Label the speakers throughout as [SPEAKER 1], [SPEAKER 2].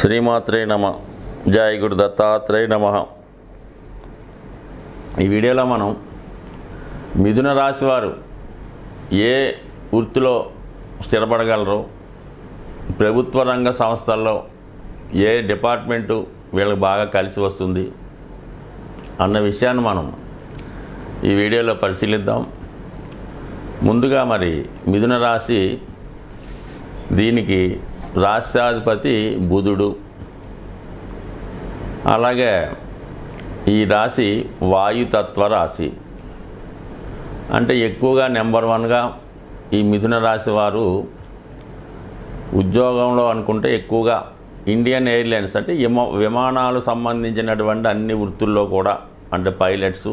[SPEAKER 1] శ్రీమాత్రే నమ. జాయ్ గురు దత్తాత్రేయ నమ. ఈ వీడియోలో మనం మిథున రాశి వారు ఏ వృత్తిలో స్థిరపడగలరు? ప్రభుత్వ రంగ సంస్థల్లో ఏ డిపార్ట్మెంటు వీళ్ళకి బాగా కలిసి వస్తుంది? అన్న విషయాన్ని మనం ఈ వీడియోలో పరిశీలిద్దాం. ముందుగా మరి మిథున రాశి దీనికి రాష్ట్రాధిపతి బుధుడు. అలాగే ఈ రాశి వాయుతత్వ రాశి. అంటే ఎక్కువగా నెంబర్ వన్గా ఈ మిథున రాశి వారు ఉద్యోగంలో అనుకుంటే ఎక్కువగా ఇండియన్ ఎయిర్లైన్స్ అంటే విమా విమానాలు సంబంధించినటువంటి అన్ని వృత్తుల్లో కూడా అంటే పైలట్స్.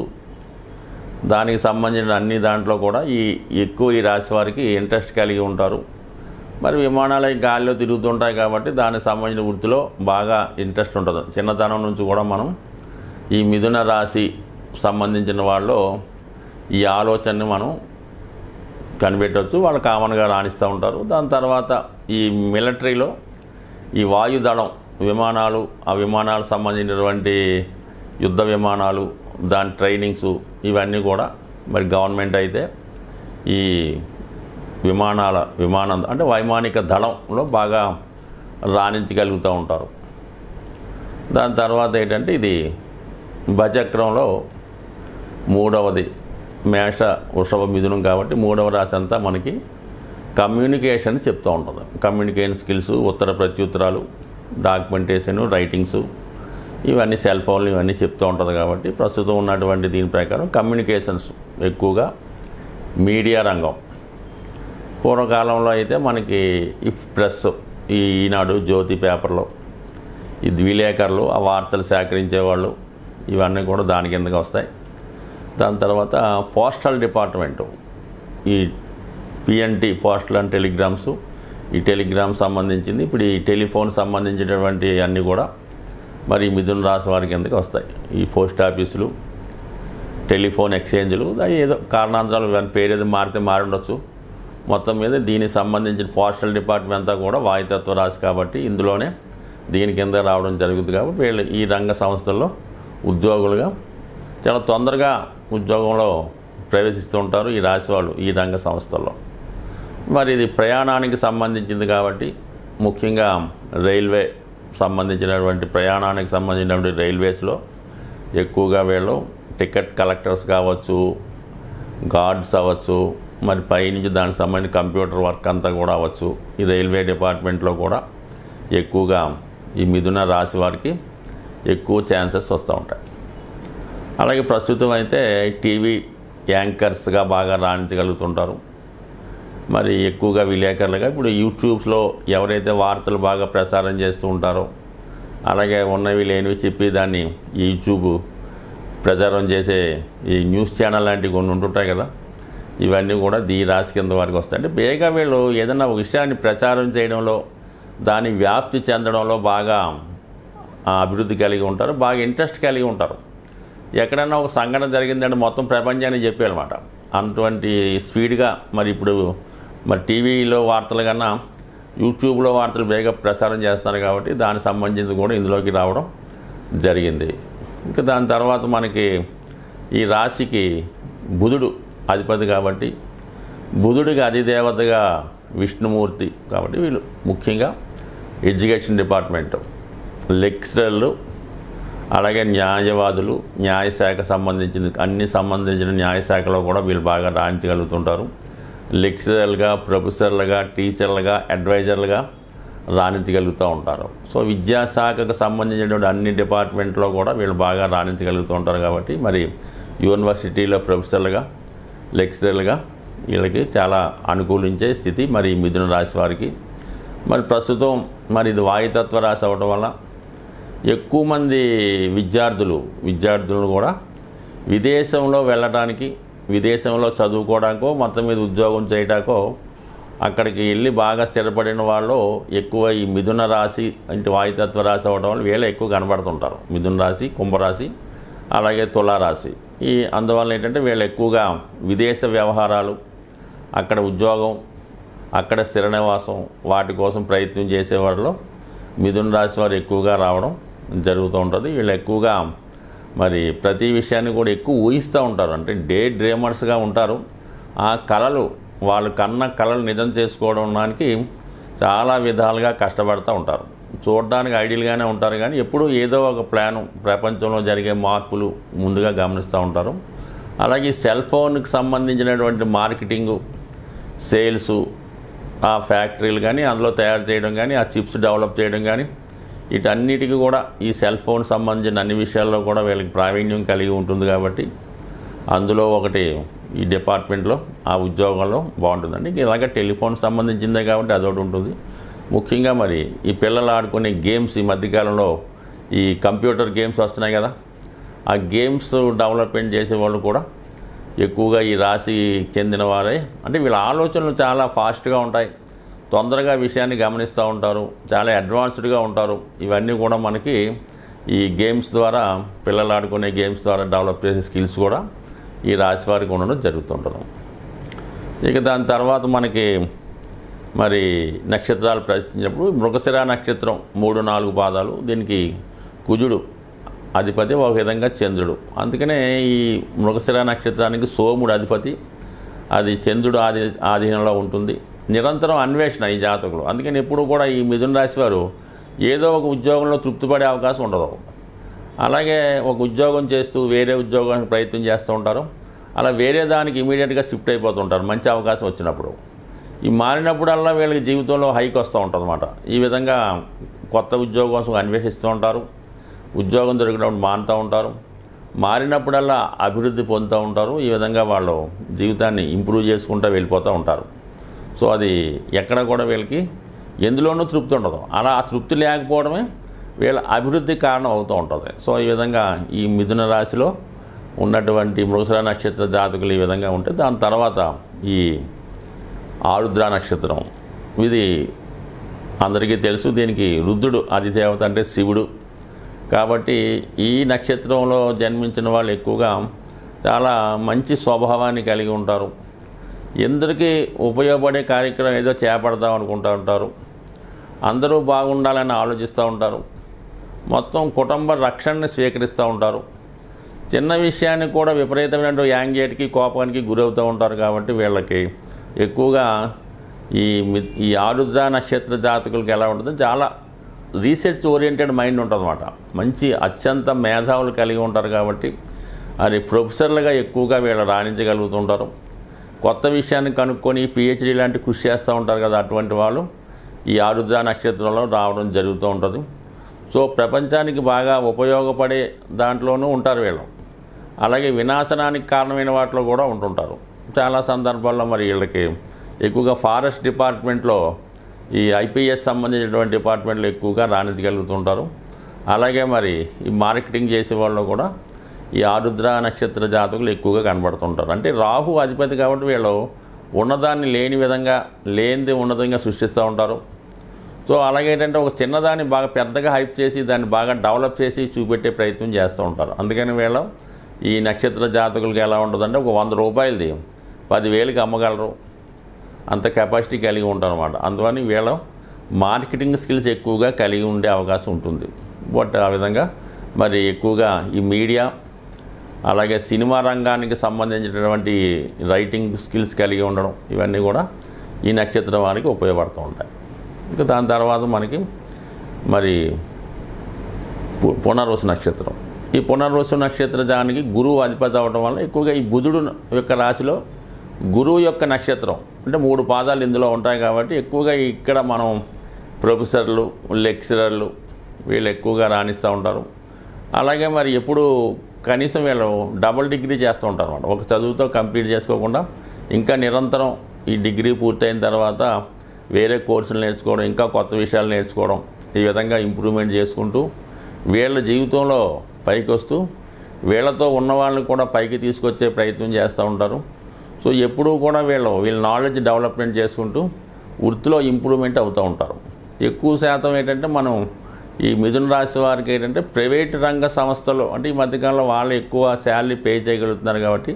[SPEAKER 1] దానికి సంబంధించిన అన్ని దాంట్లో కూడా ఈ ఎక్కువ ఈ రాశి వారికి ఇంట్రెస్ట్ కలిగి ఉంటారు. మరి విమానాలు గాలిలో తిరుగుతుంటాయి కాబట్టి దానికి సంబంధించిన వృత్తిలో బాగా ఇంట్రెస్ట్ ఉంటుంది. చిన్నతనం నుంచి కూడా మనం ఈ మిథున రాశి సంబంధించిన వాళ్ళు ఈ ఆలోచనని మనం కనిపెట్టవచ్చు వాళ్ళు కామన్గా రాణిస్తూ ఉంటారు. దాని తర్వాత ఈ మిలిటరీలో ఈ వాయుదళం విమానాలు ఆ విమానాలకు సంబంధించినటువంటి యుద్ధ విమానాలు దాని ట్రైనింగ్స్ ఇవన్నీ కూడా మరి గవర్నమెంట్ అయితే ఈ విమానాల విమానం అంటే వైమానిక దళంలో బాగా రాణించగలుగుతూ ఉంటారు. దాని తర్వాత ఏంటంటే ఇది భచక్రంలో మూడవది మేష వృషభ మిథునం కాబట్టి మూడవ రాశి అంతా మనకి కమ్యూనికేషన్ చెప్తూ ఉంటుంది. కమ్యూనికేషన్ స్కిల్స్ ఉత్తర ప్రత్యుత్తరాలు డాక్యుమెంటేషన్ రైటింగ్స్ ఇవన్నీ సెల్ ఫోన్లు ఇవన్నీ చెప్తూ ఉంటుంది కాబట్టి ప్రస్తుతం ఉన్నటువంటి దీని ప్రకారం కమ్యూనికేషన్స్ ఎక్కువగా మీడియా రంగం. పూర్వకాలంలో అయితే మనకి ఇఫ్ ప్రెస్ ఈ ఈనాడు జ్యోతి పేపర్లో ఈ ద్విలేఖరులు ఆ వార్తలు సేకరించేవాళ్ళు ఇవన్నీ కూడా దాని కిందకి వస్తాయి. దాని తర్వాత పోస్టల్ డిపార్ట్మెంటు ఈ పిఎన్టీ పోస్టల్ అండ్ టెలిగ్రామ్స్ ఈ టెలిగ్రామ్ సంబంధించింది ఇప్పుడు ఈ టెలిఫోన్ సంబంధించినటువంటి అన్నీ కూడా మరి మిథున రాశి వారి కిందకి వస్తాయి. ఈ పోస్ట్ ఆఫీసులు టెలిఫోన్ ఎక్స్చేంజ్లు ఏదో కారణాంతరాలు పేరు ఏదో మారితే మారి ఉండొచ్చు. మొత్తం మీద దీనికి సంబంధించిన పోస్టల్ డిపార్ట్మెంట్ అంతా కూడా వాయుతత్వ రాశి కాబట్టి ఇందులోనే దీని కింద రావడం జరుగుతుంది కాబట్టి వీళ్ళు ఈ రంగ సంస్థల్లో ఉద్యోగులుగా చాలా తొందరగా ఉద్యోగంలో ప్రవేశిస్తూ ఉంటారు ఈ రాశి వాళ్ళు ఈ రంగ సంస్థల్లో. మరి ఇది ప్రయాణానికి సంబంధించింది కాబట్టి ముఖ్యంగా రైల్వే సంబంధించినటువంటి ప్రయాణానికి సంబంధించినటువంటి రైల్వేస్లో ఎక్కువగా వీళ్ళు టికెట్ కలెక్టర్స్ కావచ్చు గార్డ్స్ అవ్వచ్చు మరి పైనుంచి దానికి సంబంధించిన కంప్యూటర్ వర్క్ అంతా కూడా అవ్వచ్చు. ఈ రైల్వే డిపార్ట్మెంట్లో కూడా ఎక్కువగా ఈ మిథున రాశి వారికి ఎక్కువ ఛాన్సెస్ వస్తూ ఉంటాయి. అలాగే ప్రస్తుతం అయితే టీవీ యాంకర్స్గా బాగా రాణించగలుగుతుంటారు. మరి ఎక్కువగా విలేకరులుగా ఇప్పుడు యూట్యూబ్స్లో ఎవరైతే వార్తలు బాగా ప్రసారం చేస్తూ ఉంటారో అలాగే ఉన్నవి లేనివి చెప్పి దాన్ని యూట్యూబ్ ప్రచారం చేసే ఈ న్యూస్ ఛానల్ లాంటివి కొన్ని ఉంటుంటాయి కదా ఇవన్నీ కూడా దీ రాశి కింద వారికి వస్తాయి. అంటే బేగా వీళ్ళు ఏదైనా ఒక విషయాన్ని ప్రచారం చేయడంలో దాని వ్యాప్తి చెందడంలో బాగా అభివృద్ధి కలిగి ఉంటారు బాగా ఇంట్రెస్ట్ కలిగి ఉంటారు. ఎక్కడైనా ఒక సంఘటన జరిగిందంటే మొత్తం ప్రపంచాన్ని చెప్పారన్నమాట అటువంటి స్పీడ్గా మరి ఇప్పుడు మరి టీవీలో వార్తలు కన్నా యూట్యూబ్లో వార్తలు వేగ ప్రసారం చేస్తున్నారు కాబట్టి దానికి సంబంధించి కూడా ఇందులోకి రావడం జరిగింది. ఇంకా దాని తర్వాత మనకి ఈ రాశికి బుధుడు అధిపతి కాబట్టి బుధుడికి అధిదేవతగా విష్ణుమూర్తి కాబట్టి వీళ్ళు ముఖ్యంగా ఎడ్యుకేషన్ డిపార్ట్మెంట్ లెక్చరర్లు అలాగే న్యాయవాదులు న్యాయశాఖ సంబంధించిన అన్ని సంబంధించిన న్యాయశాఖలో కూడా వీళ్ళు బాగా రాణించగలుగుతుంటారు. లెక్చరర్లుగా ప్రొఫెసర్లుగా టీచర్లుగా అడ్వైజర్లుగా రాణించగలుగుతూ ఉంటారు. సో విద్యాశాఖకు సంబంధించినటువంటి అన్ని డిపార్ట్మెంట్లో కూడా వీళ్ళు బాగా రాణించగలుగుతూ ఉంటారు కాబట్టి మరి యూనివర్సిటీలో ప్రొఫెసర్లుగా లెక్చరర్లుగా వీళ్ళకి చాలా అనుకూలించే స్థితి మరి మిథున రాశి వారికి. మరి ప్రస్తుతం మరి ఇది వాయుతత్వ రాశి అవ్వడం వల్ల ఎక్కువ మంది విద్యార్థులు విద్యార్థులను కూడా విదేశంలో వెళ్ళడానికి విదేశంలో చదువుకోవడానికో మొత్తం మీద ఉద్యోగం చేయడానికో అక్కడికి వెళ్ళి బాగా స్థిరపడిన వాళ్ళు ఎక్కువ ఈ మిథున రాశి అంటే వాయుతత్వ రాశి అవ్వడం వల్ల వీళ్ళు ఎక్కువ కనబడుతుంటారు. మిథున రాశి కుంభరాశి అలాగే తులారాశి. ఈ అందువల్ల ఏంటంటే వీళ్ళు ఎక్కువగా విదేశ వ్యవహారాలు అక్కడ ఉద్యోగం అక్కడ స్థిర నివాసం వాటి కోసం ప్రయత్నం చేసేవారిలో మిథున రాశి వారు ఎక్కువగా రావడం జరుగుతూ ఉంటుంది. వీళ్ళు ఎక్కువగా మరి ప్రతి విషయాన్ని కూడా ఎక్కువ ఊహిస్తూ ఉంటారు. అంటే డే డ్రీమర్స్గా ఉంటారు. ఆ కళలు వాళ్ళు కన్న కళలు నిజం చేసుకోవడానికి చాలా విధాలుగా కష్టపడుతూ ఉంటారు. చూడడానికి ఐడియల్గానే ఉంటారు కానీ ఎప్పుడూ ఏదో ఒక ప్లాను ప్రపంచంలో జరిగే మార్పులు ముందుగా గమనిస్తూ ఉంటారు. అలాగే సెల్ ఫోన్కి సంబంధించినటువంటి మార్కెటింగు సేల్సు ఆ ఫ్యాక్టరీలు కానీ అందులో తయారు చేయడం కానీ ఆ చిప్స్ డెవలప్ చేయడం కానీ వీటన్నిటికీ కూడా ఈ సెల్ ఫోన్ సంబంధించిన అన్ని విషయాల్లో కూడా వీళ్ళకి ప్రావీణ్యం కలిగి ఉంటుంది కాబట్టి అందులో ఒకటి ఈ డిపార్ట్మెంట్లో ఆ ఉద్యోగంలో బాగుంటుందండి. ఇలాగ టెలిఫోన్ సంబంధించిందే కాబట్టి అదొకటి ఉంటుంది. ముఖ్యంగా మరి ఈ పిల్లలు ఆడుకునే గేమ్స్ ఈ మధ్యకాలంలో ఈ కంప్యూటర్ గేమ్స్ వస్తున్నాయి కదా ఆ గేమ్స్ డెవలప్మెంట్ చేసే వాళ్ళు కూడా ఎక్కువగా ఈ రాశి చెందిన వారే. అంటే వీళ్ళ ఆలోచనలు చాలా ఫాస్ట్గా ఉంటాయి. తొందరగా విషయాన్ని గమనిస్తూ ఉంటారు. చాలా అడ్వాన్స్డ్గా ఉంటారు. ఇవన్నీ కూడా మనకి ఈ గేమ్స్ ద్వారా పిల్లలు ఆడుకునే గేమ్స్ ద్వారా డెవలప్ చేసే స్కిల్స్ కూడా ఈ రాశి వారికి ఉండడం జరుగుతుంటుంది. ఇక దాని తర్వాత మనకి మరి నక్షత్రాలు ప్రశ్నించినప్పుడు మృగశిర నక్షత్రం మూడు నాలుగు పాదాలు దీనికి కుజుడు అధిపతి ఒక విధంగా చంద్రుడు. అందుకనే ఈ మృగశిర నక్షత్రానికి సోముడు అధిపతి అది చంద్రుడు ఆది ఆధీనంలో ఉంటుంది. నిరంతరం అన్వేషణ ఈ జాతకులు. అందుకని ఎప్పుడు కూడా ఈ మిథున రాశి వారు ఏదో ఒక ఉద్యోగంలో తృప్తిపడే అవకాశం ఉండదు. అలాగే ఒక ఉద్యోగం చేస్తూ వేరే ఉద్యోగానికి ప్రయత్నం చేస్తూ ఉంటారు. అలా వేరే దానికి ఇమీడియట్గా షిఫ్ట్ అయిపోతుంటారు మంచి అవకాశం వచ్చినప్పుడు. ఈ మారినప్పుడల్లా వీళ్ళకి జీవితంలో హైక్ వస్తూ ఉంటుందన్నమాట. ఈ విధంగా కొత్త ఉద్యోగం కోసం అన్వేషిస్తూ ఉంటారు. ఉద్యోగం దొరికినప్పుడు మానుతూ ఉంటారు. మారినప్పుడల్లా అభివృద్ధి పొందుతూ ఉంటారు. ఈ విధంగా వాళ్ళు జీవితాన్ని ఇంప్రూవ్ చేసుకుంటూ వెళ్ళిపోతూ ఉంటారు. సో అది ఎక్కడ కూడా వీళ్ళకి ఎందులోనూ తృప్తి ఉండదు. అలా ఆ తృప్తి లేకపోవడమే వీళ్ళ అభివృద్ధి కారణం అవుతూ ఉంటుంది. సో ఈ విధంగా ఈ మిథున రాశిలో ఉన్నటువంటి మృగశిర నక్షత్ర జాతకులు ఈ విధంగా ఉంటే దాని తర్వాత ఈ ఆరుద్ర నక్షత్రం. ఇది అందరికీ తెలుసు దీనికి రుద్రుడు అధిదేవత అంటే శివుడు. కాబట్టి ఈ నక్షత్రంలో జన్మించిన వాళ్ళు ఎక్కువగా చాలా మంచి స్వభావాన్ని కలిగి ఉంటారు. ఎందరికీ ఉపయోగపడే కార్యక్రమం ఏదో చేపడదాం అనుకుంటూ ఉంటారు. అందరూ బాగుండాలని ఆలోచిస్తూ ఉంటారు. మొత్తం కుటుంబ రక్షణని స్వీకరిస్తూ ఉంటారు. చిన్న విషయానికి కూడా విపరీతమైన యాంగ్జైటీకి కోపానికి గురవుతూ ఉంటారు కాబట్టి వీళ్ళకి ఎక్కువగా ఈ ఈ ఆరుద్ర నక్షత్ర జాతకులకి ఎలా ఉంటుంది చాలా రీసెర్చ్ ఓరియంటెడ్ మైండ్ ఉంటుందన్నమాట. మంచి అత్యంత మేధావులు కలిగి ఉంటారు కాబట్టి అది ప్రొఫెసర్లుగా ఎక్కువగా వీళ్ళు రాణించగలుగుతుంటారు. కొత్త విషయాన్ని కనుక్కొని పిహెచ్డి లాంటి కృషి చేస్తూ ఉంటారు కదా అటువంటి వాళ్ళు. ఈ ఆరుద్ర నక్షత్రంలో రావడం జరుగుతూ ఉంటుంది. సో ప్రపంచానికి బాగా ఉపయోగపడే దాంట్లోనూ ఉంటారు వీళ్ళు. అలాగే వినాశనానికి కారణమైన వాటిలో కూడా ఉంటుంటారు. చాలా సందర్భాల్లో మరి వీళ్ళకి ఎక్కువగా ఫారెస్ట్ డిపార్ట్మెంట్లో ఈ ఐపీఎస్ సంబంధించినటువంటి డిపార్ట్మెంట్లో ఎక్కువగా రాణించగలుగుతుంటారు. అలాగే మరి ఈ మార్కెటింగ్ చేసే వాళ్ళు కూడా ఈ ఆరుద్ర నక్షత్ర జాతకులు ఎక్కువగా కనబడుతుంటారు. అంటే రాహు అధిపతి కాబట్టి వీళ్ళు ఉన్నదాన్ని లేని విధంగా లేనిది ఉన్నదంగా సృష్టిస్తూ ఉంటారు. సో అలాగే ఏంటంటే ఒక చిన్నదాన్ని బాగా పెద్దగా హైప్ చేసి దాన్ని బాగా డెవలప్ చేసి చూపెట్టే ప్రయత్నం చేస్తూ ఉంటారు. అందుకని వీళ్ళు ఈ నక్షత్ర జాతకులకి ఎలా ఉంటుందంటే ఒక వంద రూపాయలది పదివేలకి అమ్మగలరు. అంత కెపాసిటీ కలిగి ఉంటారు అనమాట వీళ్ళ మార్కెటింగ్ స్కిల్స్ ఎక్కువగా కలిగి ఉండే అవకాశం ఉంటుంది. బట్ ఆ విధంగా మరి ఎక్కువగా ఈ మీడియా అలాగే సినిమా రంగానికి సంబంధించినటువంటి రైటింగ్ స్కిల్స్ కలిగి ఉండడం ఇవన్నీ కూడా ఈ నక్షత్రం వారికి ఉపయోగపడుతూ ఉంటాయి. ఇంకా దాని తర్వాత మనకి మరి పునర్వసు నక్షత్రం. ఈ పునర్వసు నక్షత్ర దానికి గురువు అధిపతి అవడం వల్ల ఎక్కువగా ఈ బుధుడు యొక్క రాశిలో గురువు యొక్క నక్షత్రం. అంటే మూడు పాదాలు ఇందులో ఉంటాయి కాబట్టి ఎక్కువగా ఇక్కడ మనం ప్రొఫెసర్లు లెక్చరర్లు వీళ్ళు ఎక్కువగా రాణిస్తూ ఉంటారు. అలాగే మరి ఎప్పుడు కనీసం వీళ్ళు డబుల్ డిగ్రీ చేస్తూ ఉంటారు అన్నమాట. ఒక చదువుతో కంప్లీట్ చేసుకోకుండా ఇంకా నిరంతరం ఈ డిగ్రీ పూర్తయిన తర్వాత వేరే కోర్సులు నేర్చుకోవడం ఇంకా కొత్త విషయాలు నేర్చుకోవడం ఈ విధంగా ఇంప్రూవ్మెంట్ చేసుకుంటూ వీళ్ళ జీవితంలో పైకి వస్తూ వీళ్ళతో ఉన్న వాళ్ళని కూడా పైకి తీసుకొచ్చే ప్రయత్నం చేస్తూ ఉంటారు. సో ఎప్పుడూ కూడా వీళ్ళు వీళ్ళ నాలెడ్జ్ డెవలప్మెంట్ చేసుకుంటూ వృత్తిలో ఇంప్రూవ్మెంట్ అవుతూ ఉంటారు. ఎక్కువ శాతం ఏంటంటే మనం ఈ మిథున రాశి వారికి ఏంటంటే ప్రైవేట్ రంగ సంస్థలు అంటే ఈ మధ్యకాలంలో వాళ్ళు ఎక్కువ శాలరీ పే చేయగలుగుతున్నారు కాబట్టి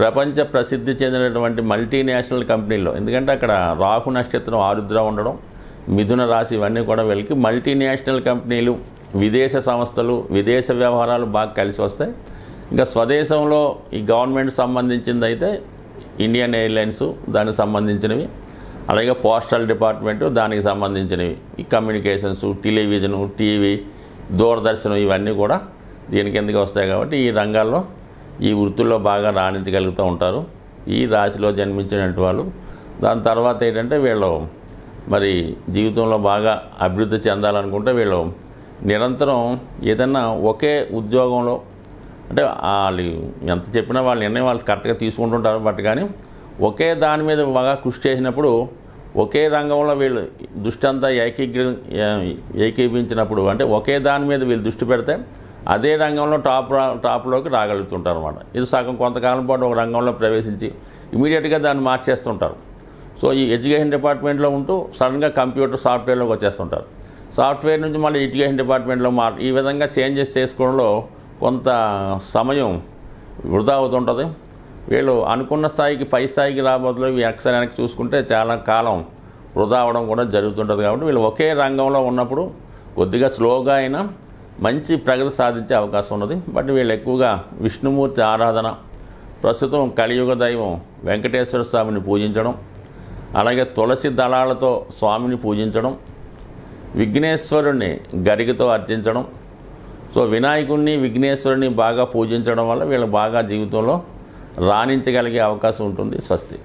[SPEAKER 1] ప్రపంచ ప్రసిద్ధి చెందినటువంటి మల్టీనేషనల్ కంపెనీల్లో ఎందుకంటే అక్కడ రాహు నక్షత్రం ఆరుద్ర ఉండడం మిథున రాశి ఇవన్నీ కూడా వీళ్ళకి మల్టీనేషనల్ కంపెనీలు విదేశ సంస్థలు విదేశ వ్యవహారాలు బాగా కలిసి వస్తాయి. ఇంకా స్వదేశంలో ఈ గవర్నమెంట్ సంబంధించింది అయితే ఇండియన్ ఎయిర్లైన్స్ దానికి సంబంధించినవి. అలాగే పోస్టల్ డిపార్ట్మెంటు దానికి సంబంధించినవి. ఈ కమ్యూనికేషన్స్ టెలివిజను టీవీ దూరదర్శనం ఇవన్నీ కూడా దీని కిందకి వస్తాయి కాబట్టి ఈ రంగాల్లో ఈ వృత్తుల్లో బాగా రాణించగలుగుతూ ఉంటారు. ఈ రాశిలో జన్మించినటువంటి వాళ్ళు. దాని తర్వాత ఏంటంటే వీళ్ళు మరి జీవితంలో బాగా అభివృద్ధి చెందాలనుకుంటే వీళ్ళు నిరంతరం ఏదన్నా ఒకే ఉద్యోగంలో అంటే వాళ్ళు ఎంత చెప్పినా వాళ్ళ నిర్ణయం వాళ్ళు కరెక్ట్గా తీసుకుంటుంటారు బట్ కానీ ఒకే దాని మీద బాగా కృషి చేసినప్పుడు ఒకే రంగంలో వీళ్ళు దృష్టి అంతా ఏకీగ్ర ఏకీపించినప్పుడు అంటే ఒకే దాని మీద వీళ్ళు దృష్టి పెడితే అదే రంగంలో టాప్ రా టాప్లోకి రాగలుగుతుంటారు అనమాట ఇది సగం కొంతకాలం పాటు ఒక రంగంలో ప్రవేశించి ఇమీడియట్గా దాన్ని మార్చేస్తుంటారు. సో ఈ ఎడ్యుకేషన్ డిపార్ట్మెంట్లో ఉంటూ సడన్గా కంప్యూటర్ సాఫ్ట్వేర్లోకి వచ్చేస్తుంటారు. సాఫ్ట్వేర్ నుంచి మళ్ళీ ఎడ్యుకేషన్ డిపార్ట్మెంట్లో మార్ ఈ విధంగా చేంజెస్ చేసుకోవడంలో కొంత సమయం వృధా అవుతుంటుంది. వీళ్ళు అనుకున్న స్థాయికి పై స్థాయికి రాబోతులో ఇవి అక్షరానికి చూసుకుంటే చాలా కాలం వృధా అవడం కూడా జరుగుతుంటుంది కాబట్టి వీళ్ళు ఒకే రంగంలో ఉన్నప్పుడు కొద్దిగా స్లోగా అయినా మంచి ప్రగతి సాధించే అవకాశం ఉన్నది. బట్ వీళ్ళు ఎక్కువగా విష్ణుమూర్తి ఆరాధన ప్రస్తుతం కలియుగ దైవం వెంకటేశ్వర స్వామిని పూజించడం అలాగే తులసి దళాలతో స్వామిని పూజించడం విఘ్నేశ్వరుణ్ణి గరిగతో అర్చించడం సో వినాయకుడిని విఘ్నేశ్వరుని బాగా పూజించడం వల్ల వీళ్ళు బాగా జీవితంలో రాణించగలిగే అవకాశం ఉంటుంది స్వస్తి.